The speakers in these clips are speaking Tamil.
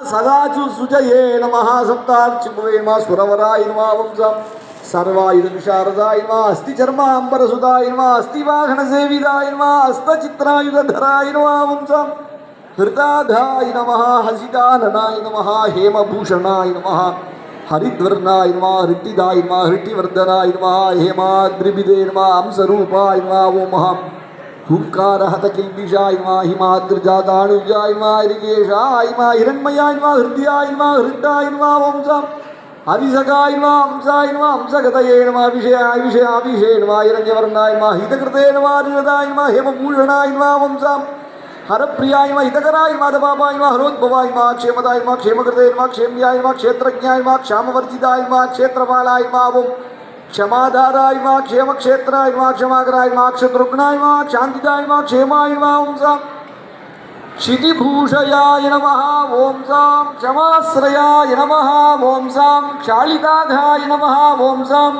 సదాచు సుజయే నమ సప్తార్చిమా సురవరాయిన్వా వంశం సర్వాయుధ శారదాయిన్వా అస్థి చర్మ అంబరసుదాయిన్వా అస్థి వాహన సేవిదాయిన్వా హస్త చిత్రాయుధరాయిన్వా వంశం హృదాధాయ నమ హసిదాననాయ నమ హేమభూషణాయ నమ హరిద్వర్ణాయ నమ హృతిదాయ నమ హృతివర్ధనాయ నమ హేమాద్రిభిదే నమ హంసరూపాయ నమ ఓ మహం ഹുക്കാരഹത കിൽബിഷായ്മാ ഹിമാഗ്രജാ താണുജായ്മാ രികേഷായ്മാ ഹിരൺമയായ്മാ ഹൃദ്യായ്മാ ഹൃട്ടായ്മാ വംസം അഭിസകായ്മാ ഹംസായ്മാ ഹംസകഥയേണമാ വിഷയാ വിഷയാഭിഷേണമാ ഇരഞ്ഞവർണായ്മാ ഹിതകൃതേനമാ നിരതായ്മാ ഹേമഭൂഷണായ്മാ വംസം ഹരപ്രിയായ്മ ഹിതകരായ്മ അഥവായ്മ ഹരോദ്ഭവായ്മ ക്ഷേമതായ്മ ക്ഷേമകൃതേന്മ ക്ഷേമ്യായ്മ ക്ഷേത്രജ്ഞായ്മ ക്ഷാമവർജിതായ്മ ക്ഷേത്രപാലായ്മാവും ക്ഷമാധാരായ്മ ക്ഷേമക്ഷേത്രായ്മ ക്ഷമാകരായ്മ ക്ഷതൃഘ്നായ്മ ശാന്തിദായ്മ ക്ഷേമായ്മ ഓംസാം क्षितिभूषयाय नमः ॐ सां। क्षमाश्रयाय नमः ॐ सां। क्षालिताघाय नमः ॐ सां।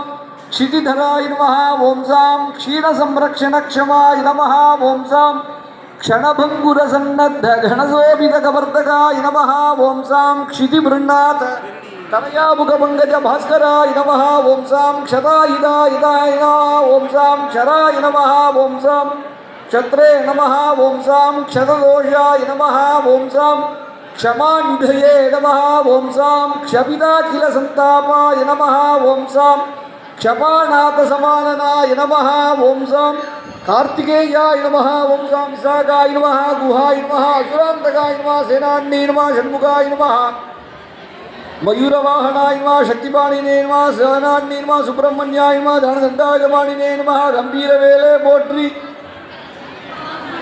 क्षितिधराय नमः ॐ सां। क्षीणसंरक्षणक्षमाय नमः ॐ सां। क्षणभङ्गुरसन्नद्धघनशोभितकवर्धकाय नमः ॐ सां। क्षितिभृन्नाथ తనయాముఖమంగజ భాస్కరాయ నమ ఓం సాం క్షతాయిదా ఇదాయ ఓం సాం క్షరాయ నమ ఓం సాం క్షత్రే నమ ఓం సాం క్షతదోషాయ నమ ఓం సాం క్షమాంఢ్యే నమ ఓం సాం క్షపితాఖిల సంతాపాయ నమ ఓం సాం క్షపానాథ సమాననాయ నమ ఓం కార్తికేయాయ నమ ఓం విశాఖాయ నమ గుహాయ నమ అసురాంతకాయ నమ సేనాన్యే నమ షణ్ముఖాయ నమ. மயூரவாகனாய்மா சக்திபாணினேன்மா சிவநாட்டினேன்மா சுப்பிரமணியாய்மா தனதண்டாகபாணினேன்மா கம்பீரவேலே போற்றி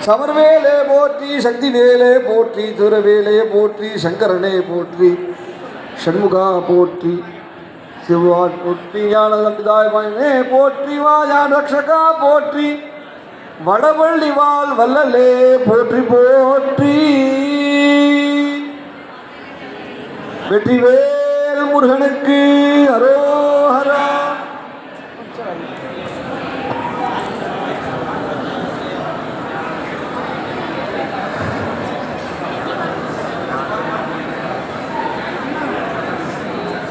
சமர்வேலே போற்றி சக்தி வேலே போற்றி துரவேலே போற்றி சங்கரனே போற்றி ஷண்முகா போற்றி சிவான் போற்றி ஞானதம்பிதாயமாயினே போற்றி வாயான் ரக்ஷகா போற்றி வடவள்ளி வாழ் வல்லலே போற்றி போற்றி. வெற்றிவேல் முருகனுக்கு அரோஹரா.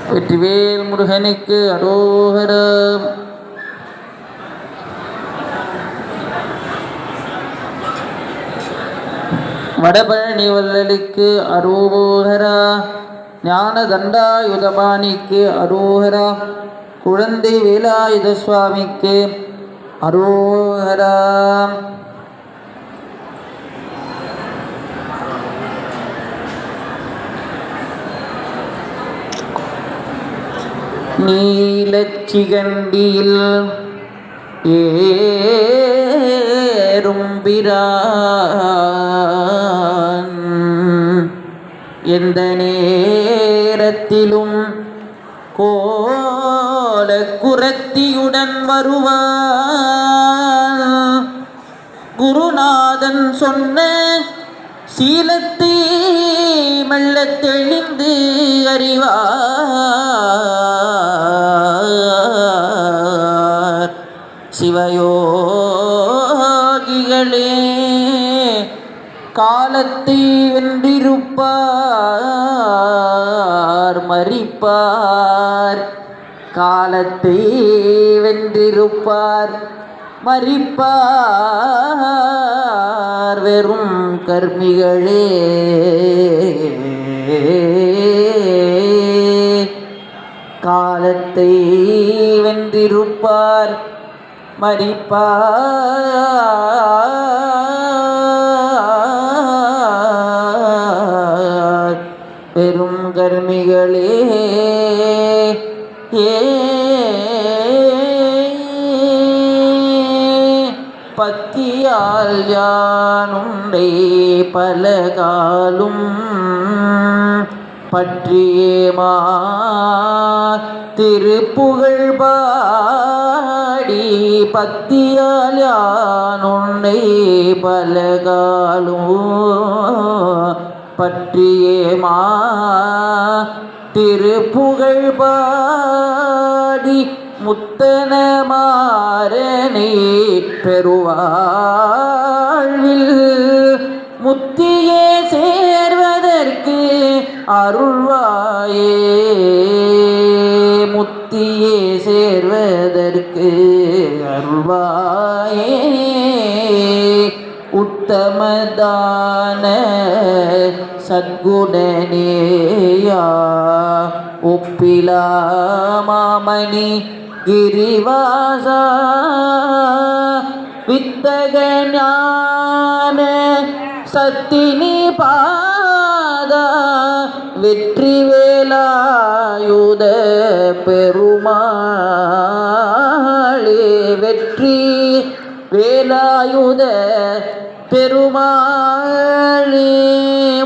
வெற்றிவேல் முருகனுக்கு அரோகரம் வடபழனி வல்லலுக்கு அரோகரா ஞான தண்டாயுதபாணிக்கு அரோஹரா குழந்தை வேலாயுத சுவாமிக்கு அரோஹரா. நீலச்சிகண்டியில் ஏறும் எந்த நேரத்திலும் கோல குரத்தியுடன் வருவான் குருநாதன் சொன்ன சீலத்தை மெல்லத் தெளிந்து அறிவார். சிவயோகிகளே காலத்தை வென்றிருப்பார். மறிப்பார். காலத்தை வென்றிருப்பார். மறிப்பார் வெறும் கர்மிகளே. காலத்தை வென்றிருப்பார். மறிப்பார் பெரும் கர்மிகளே. ஏ. பத்தியால் யானுண்டை பலகாலும் பற்றியேமா. திருப்புகழ் பாடி பத்தியால் யானுண்டை பலகாலும் பற்றியேமா? திருப்புகழ் பாடி முத்தன மாறனை பெறுவாழ்வில் முத்தியே சேர்வதற்கு அருள்வாயே. முத்தியே சேர்வதற்கு அருள்வாயே. உத்தமதான சத்குணனேயா ஒப்பிலா மாமணி கிரிவாசா. வித்தக ஞான சத்தினி பாதா. வெற்றி வேலாயுத பெருமாளே. வெற்றி வேலாயுத பெருமாளே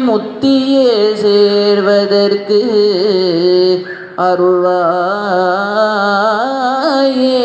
முத்தியே சேர்வதற்கு அருள்வாயே.